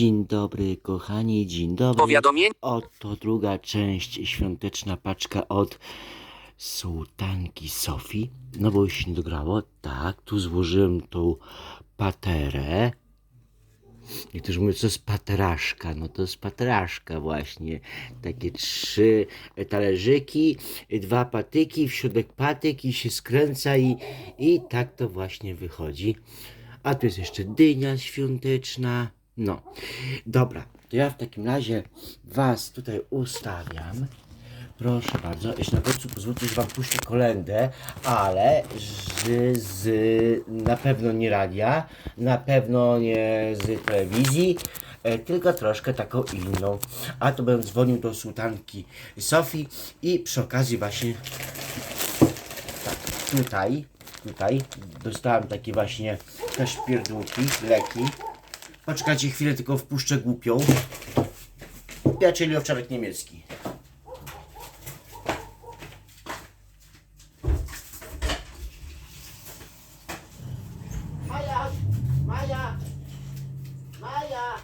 Dzień dobry, kochani, dzień dobry. Powiadomienie. Oto druga część, świąteczna paczka od sułtanki Sofii. No bo już się nie dograło. Tak, tu złożyłem tą paterę. Niektórzy mówią, co jest pateraszka. No to jest pateraszka właśnie. Takie trzy talerzyki, dwa patyki, w środek patyk i się skręca i, i tak to właśnie wychodzi. A tu jest jeszcze dynia świąteczna. No, dobra, to ja w takim razie Was tutaj ustawiam. Proszę bardzo, jeszcze na końcu pozwólcie, że Wam puszczę kolendę, ale z, z na pewno nie radia, na pewno nie z telewizji, e, tylko troszkę taką inną. A to będę dzwonił do sułtanki Sofii i przy okazji właśnie tak, tutaj, tutaj dostałem takie właśnie też pierdółki, leki. Poczekajcie chwilę, tylko wpuszczę głupią. Ja, czyli owczarek niemiecki. Maja! Maja! Maja!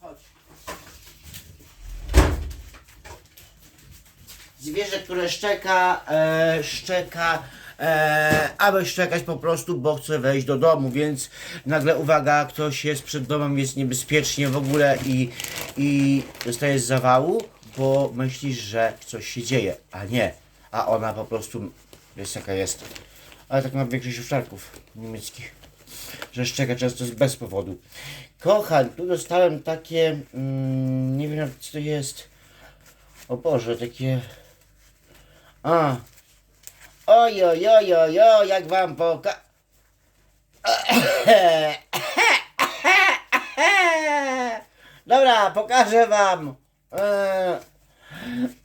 Chodź. Zwierzę, które szczeka, e, szczeka, e, aby szczekać po prostu, bo chce wejść do domu, więc nagle uwaga, ktoś jest przed domem, jest niebezpiecznie w ogóle i, i dostajesz zawału, bo myślisz, że coś się dzieje, a nie, a ona po prostu jest jaka jest. Ale tak ma większość owczarków niemieckich, że szczeka często jest bez powodu. Kocham, tu dostałem takie, mm, nie wiem co to jest. O Boże, takie... A. Oj, oj, oj, oj, jak wam poka... Dobra, pokażę wam. E,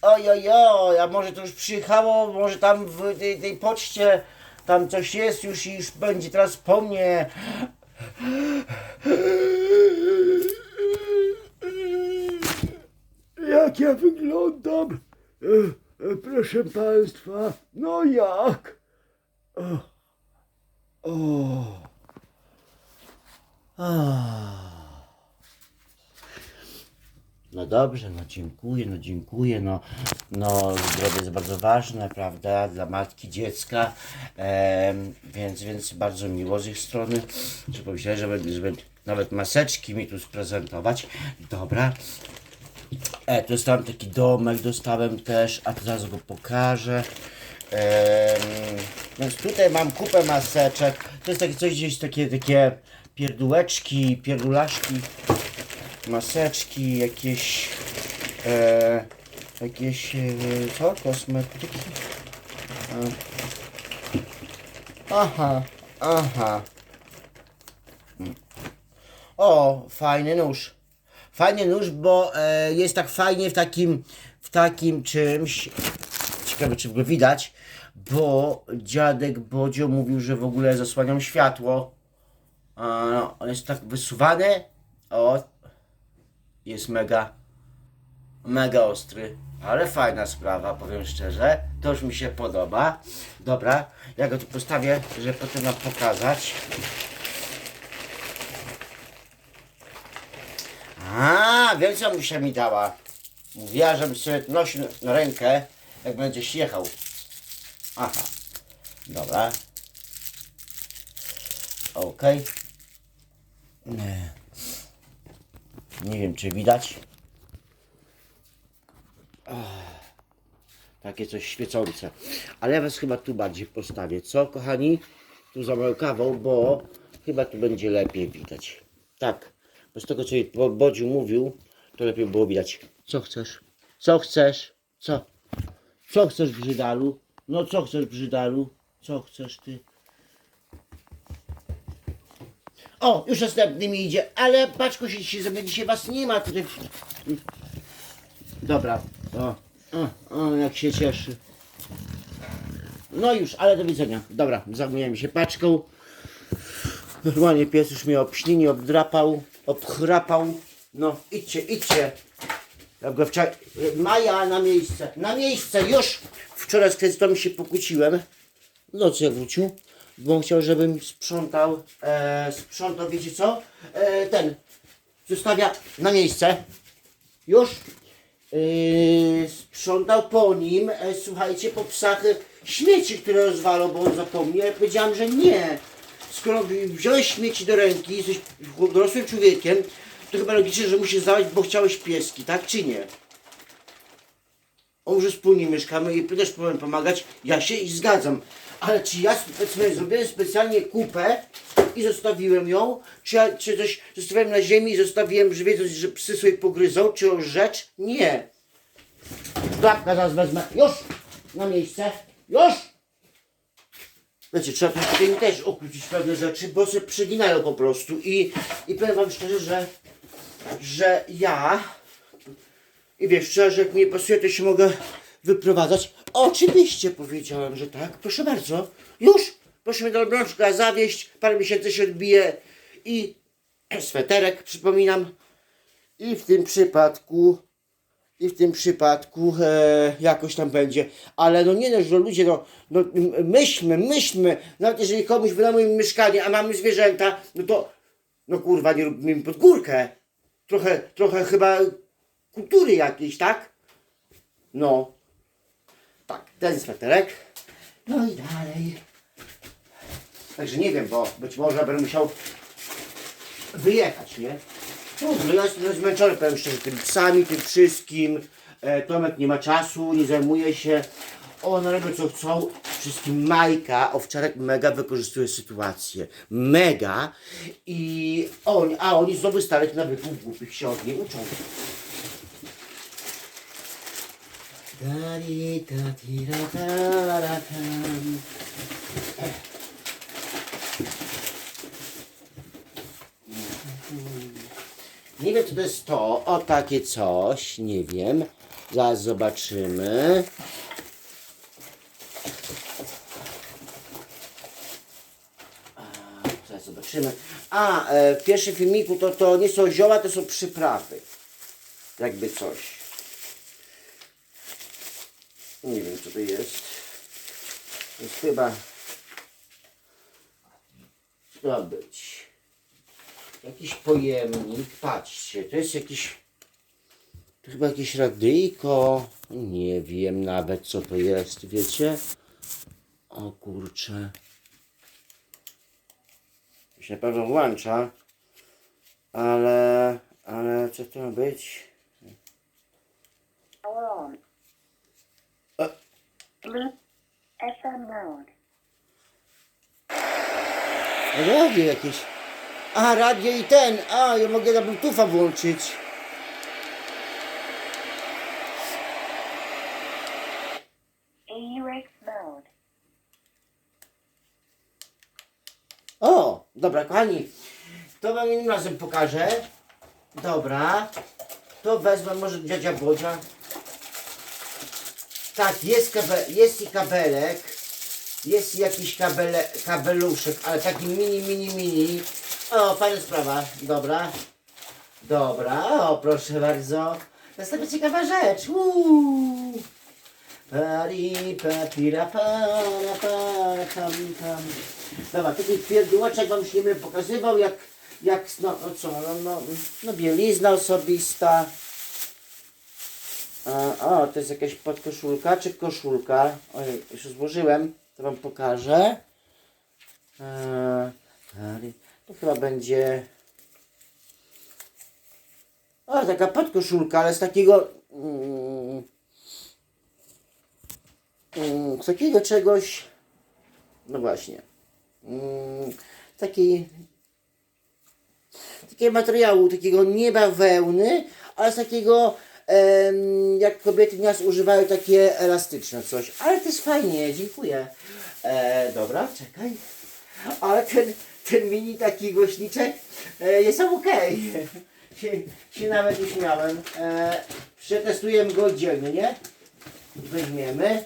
Oj, oj, oj, a może to już przyjechało, może tam w tej, tej poczcie tam coś jest już i już będzie teraz po mnie. Jak ja wyglądam? E, e, proszę Państwa, no jak? O. O. No dobrze, no dziękuję, no dziękuję, no, no zdrowie jest bardzo ważne, prawda, dla matki, dziecka, em, więc, więc bardzo miło z ich strony, że pomyślałem, że będę, że będę nawet maseczki mi tu sprezentować, dobra, e, dostałem taki domek, dostałem też, a to zaraz go pokażę, Em, więc tutaj mam kupę maseczek, to jest takie coś gdzieś, takie, takie pierdółeczki, pierdulaszki, maseczki, jakieś e, jakieś e, co? Kosmetyki? E. Aha, aha. Mm. O, fajny nóż. Fajny nóż, bo e, jest tak fajnie w takim, w takim czymś. Ciekawe, czy go widać, bo dziadek Bodzio mówił, że w ogóle zasłaniam światło. No, on jest tak wysuwany. O, jest mega, mega ostry, ale fajna sprawa, powiem szczerze. To już mi się podoba. Dobra, ja go tu postawię, żeby potem wam pokazać. A, wiem co Musia mi dała. Mówiła, żebym sobie nosił na rękę, jak będziesz jechał. Aha, dobra. Okej. Nie. Nie wiem, czy widać. Takie coś świecące. Ale ja was chyba tu bardziej postawię. Co, kochani? Tu za moją kawą, bo chyba tu będzie lepiej widać. Tak. Bo z tego, co Bo- Bodziu mówił, to lepiej było widać. Co chcesz? Co chcesz? Co? Co chcesz, Brzydalu? No co chcesz, Brzydalu? Co chcesz ty? O, już następny mi idzie, ale paczko się dzisiaj zrobię, dzisiaj was nie ma tutaj. Dobra, o, o, o, jak się cieszy. No już, ale do widzenia. Dobra, zajmujemy się paczką. Normalnie pies już mnie obślini, obdrapał, obchrapał. No, idźcie, idźcie. Ja go wczoraj... Maja, na miejsce, na miejsce, już! Wczoraj z kredytami się pokłóciłem. No co, jak wrócił? bo on chciał, żebym sprzątał, e, sprzątał, wiecie co? E, ten, zostawia na miejsce. Już. Yy, sprzątał po nim, e, słuchajcie, po psach e, śmieci, które rozwalał, bo on zapomniał. Ja powiedziałam, że nie. Skoro wziąłeś śmieci do ręki, jesteś dorosłym człowiekiem, to chyba logicznie, że musisz zabrać, bo chciałeś pieski, tak czy nie? On, że wspólnie mieszkamy i też powinien pomagać, ja się i zgadzam. Ale czy ja powiedzmy, zrobiłem specjalnie kupę i zostawiłem ją, czy ja czy coś zostawiłem na ziemi i zostawiłem, że wiedząc, że psy sobie pogryzą, czy o rzecz? Nie. Klapka zaraz wezmę. Już! Na miejsce. Już! Wiecie, trzeba tutaj też okrócić pewne rzeczy, bo się przeginają po prostu. I, i powiem wam szczerze, że, że ja i wiesz, szczerze, jak mi nie pasuje, to się mogę wyprowadzać. Oczywiście powiedziałem, że tak. Proszę bardzo. Już. Proszę mnie do Elblążka zawieść. Parę miesięcy się odbije. I sweterek, przypominam. I w tym przypadku, i w tym przypadku e, jakoś tam będzie. Ale no nie no, że ludzie, no, no myślmy, myślmy. Nawet jeżeli komuś wynajmujemy mieszkanie, a mamy zwierzęta, no to, no kurwa, nie róbmy im pod górkę. Trochę, trochę chyba kultury jakiejś, tak? No. Tak, ten sweterek. No i dalej. Także nie wiem, bo być może będę musiał wyjechać, nie? No, no ja jestem zmęczony, powiem szczerze, tymi psami, tym wszystkim. E, Tomek nie ma czasu, nie zajmuje się. One robią co chcą. Wszystkim Majka, owczarek mega wykorzystuje sytuację. Mega. I oni, a oni znowu starych nawyków głupich się od niej uczą. Da, di, da. Co to jest to. O, takie coś. Nie wiem. Zaraz zobaczymy. Zaraz zobaczymy. A, e, w pierwszym filmiku to, to nie są zioła, to są przyprawy. Jakby coś. Nie wiem, co to jest. To jest chyba... Ma być? Jakiś pojemnik. Patrzcie, to jest jakiś... To chyba jakieś radyjko. Nie wiem nawet, co to jest, wiecie? O kurczę. To się na pewno włącza. Ale... Ale co to ma być? Uh. Mode. Radio jakieś. A, radio i ten. A, ja mogę na Bluetootha włączyć. O, dobra, kochani. To wam innym razem pokażę. Dobra. To wezmę może dziadzia Bodzia. Tak, jest, kabe, jest i kabelek. Jest jakiś kabele, kabeluszek, ale taki mini, mini, mini. O, fajna sprawa. Dobra. Dobra, o proszę bardzo. Następna ciekawa rzecz. Uuu. Pari, papira, para, para, tam, tam. Dobra, taki pierdółeczek wam się nie będę pokazywał, jak, jak no, no co, no, no, no bielizna osobista. O, to jest jakaś podkoszulka, czy koszulka? Ojej, już złożyłem, to wam pokażę. E, pari- to chyba będzie... O, taka podkoszulka, ale z takiego... Mm, mm, z takiego czegoś... No właśnie. Mm, takiej takiego materiału, takiego nie bawełny, ale z takiego jak kobiety nas używają takie elastyczne coś. Ale to jest fajnie, dziękuję. E, dobra, czekaj. Ale ten, ten mini taki głośniczek e, jest okej. się, się nawet uśmiałem. E, przetestujemy go oddzielnie. Weźmiemy.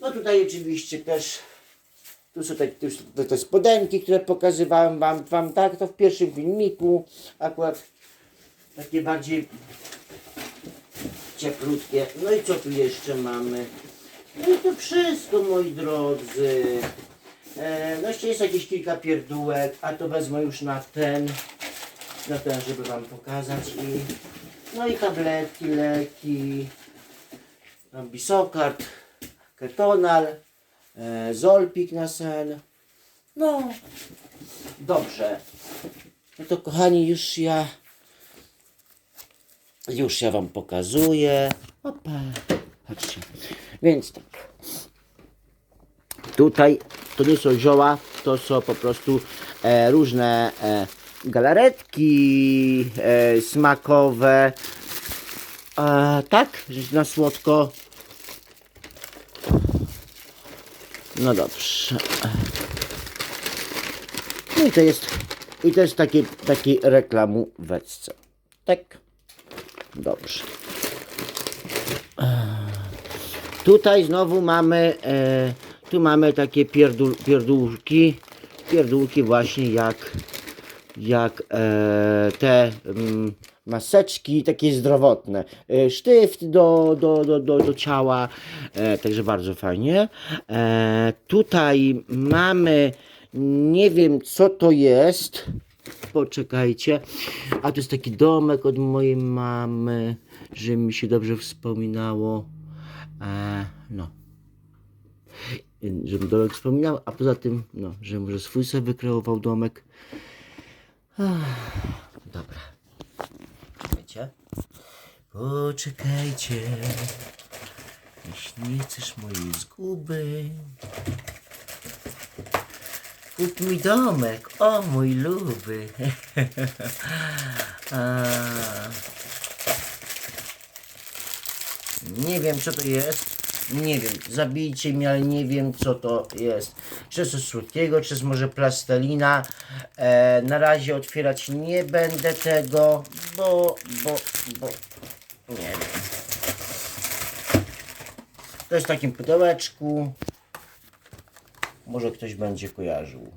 No tutaj oczywiście też tu są te, te, te spodenki, które pokazywałem wam, wam, tak, to w pierwszym filmiku, akurat takie bardziej cieplutkie. No i co tu jeszcze mamy? No i to wszystko, moi drodzy. E, no jeszcze jest jakieś kilka pierdółek, a to wezmę już na ten, na ten, żeby wam pokazać i no i tabletki, leki, bisokart, ketonal, e, zolpik na sen. No, dobrze. No to kochani, już ja już ja wam pokazuję. Opa, patrzcie. Więc tak. Tutaj to nie są zioła, to są po prostu e, różne e, galaretki e, smakowe. E, tak, na słodko. No dobrze. No i to jest, i to jest taki, taki reklamóweczce. Tak. Dobrze. Tutaj znowu mamy, e, tu mamy takie pierdół, pierdółki, pierdółki właśnie jak, jak e, te mm, maseczki takie zdrowotne. E, sztyft do, do, do, do, do ciała, e, także bardzo fajnie. E, tutaj mamy, nie wiem co to jest, poczekajcie, a to jest taki domek od mojej mamy, że mi się dobrze wspominało. E, no. Żebym domek wspominał, a poza tym, no, że może swój sobie wykreował domek. Ach, dobra. Czekajcie. Poczekajcie. Jeśli nie chcesz mojej zguby. Kup mi domek, o mój luby. A. Nie wiem co to jest. Nie wiem, zabijcie mnie, ale nie wiem co to jest. Czy coś słodkiego, czy jest może plastelina. E, na razie otwierać nie będę tego, bo, bo, bo, nie wiem. To jest w takim pudełeczku. Może ktoś będzie kojarzył.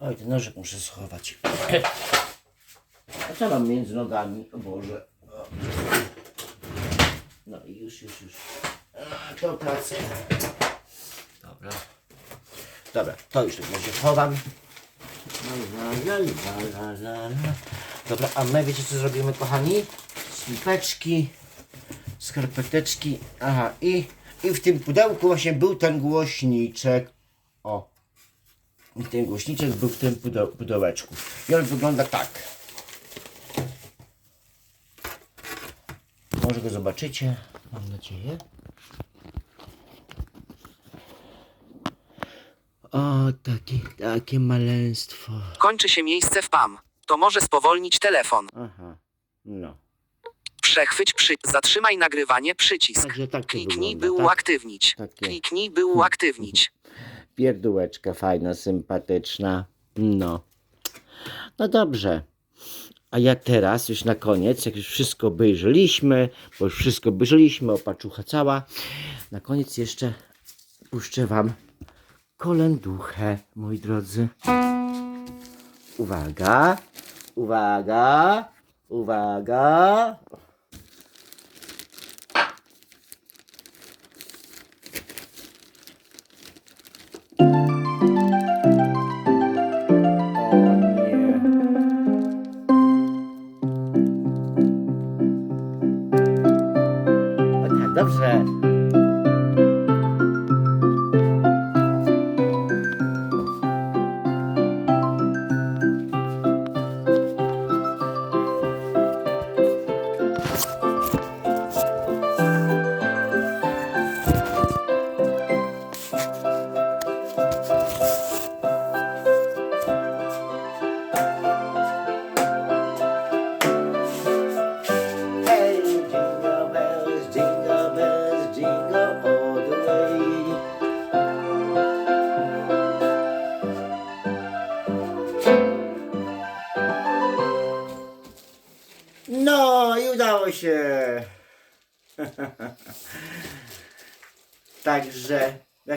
Oj, ten nożyk muszę schować. A co mam między nogami? O Boże. No i już, już, już. To pracę. Dobra. Dobra, to już tak może chowam. La, la, la, la, la, la. Dobra, a my wiecie co zrobimy kochani? Slipeczki, skarpeteczki. Aha, i, i w tym pudełku właśnie był ten głośniczek. O. I ten głośniczek był w tym pudeł, pudełeczku. I on wygląda tak. Może go zobaczycie, mam nadzieję. O, takie, takie maleństwo. Kończy się miejsce w PAM. To może spowolnić telefon. Aha, no. Przechwyć przy... Zatrzymaj nagrywanie przycisk. Także tak to Kliknij by tak? uaktywnić. Takie. Kliknij by uaktywnić. Pierdółeczka fajna, sympatyczna. No. No dobrze. A ja teraz, już na koniec, jak już wszystko obejrzeliśmy, bo już wszystko obejrzeliśmy, opaczucha cała, na koniec jeszcze puszczę wam kolęduchę, moi drodzy. Uwaga, uwaga, uwaga.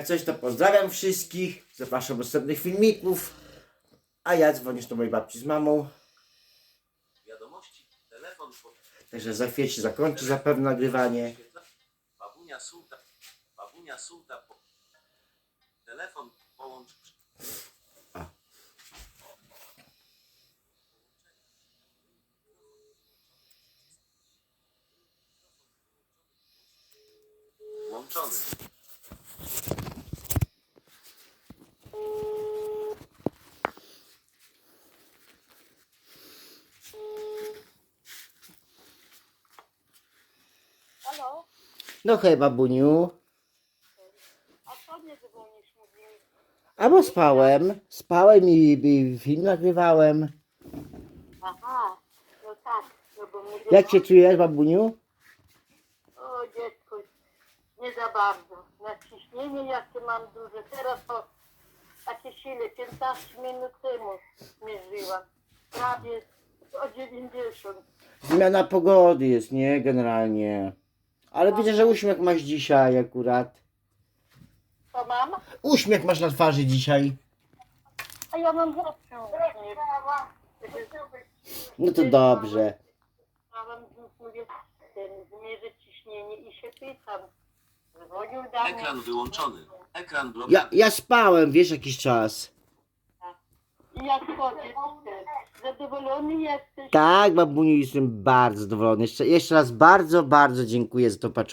Coś to pozdrawiam wszystkich. Zapraszam do następnych filmików. A ja dzwonię do mojej babci z mamą. Wiadomości. Telefon. po- Także za chwilę się zakończy zapewne nagrywanie. Babunia Sulta. Babunia Sulta. Telefon. Połącz. Włączony. Halo? No hej babuniu. A co nie dzwonisz, mówił? A bo spałem. Spałem i, i film nagrywałem. Aha, no tak, no bo mnie Jak się czujesz babuniu? O dziecko, nie za bardzo. Na ciśnienie jakie mam duże. Teraz to takie sile, 15 minut temu mierzyłam. Prawie o 90. Zmiana pogody jest, nie? Generalnie. Ale widzę, że uśmiech masz dzisiaj akurat. To mam? Uśmiech masz na twarzy dzisiaj. A ja mam uśmiech. No to dobrze. Chciałam mówię, ten, zmierzę ciśnienie i się pytam. Dzwonił do mnie. Ekran wyłączony. Ekran blok. Ja, ja spałem, wiesz, jakiś czas. Jak powiedz, zadowolony jesteś? Tak, babuniu, jestem bardzo zadowolony. Jeszcze, jeszcze raz bardzo, bardzo dziękuję za to paczułkę.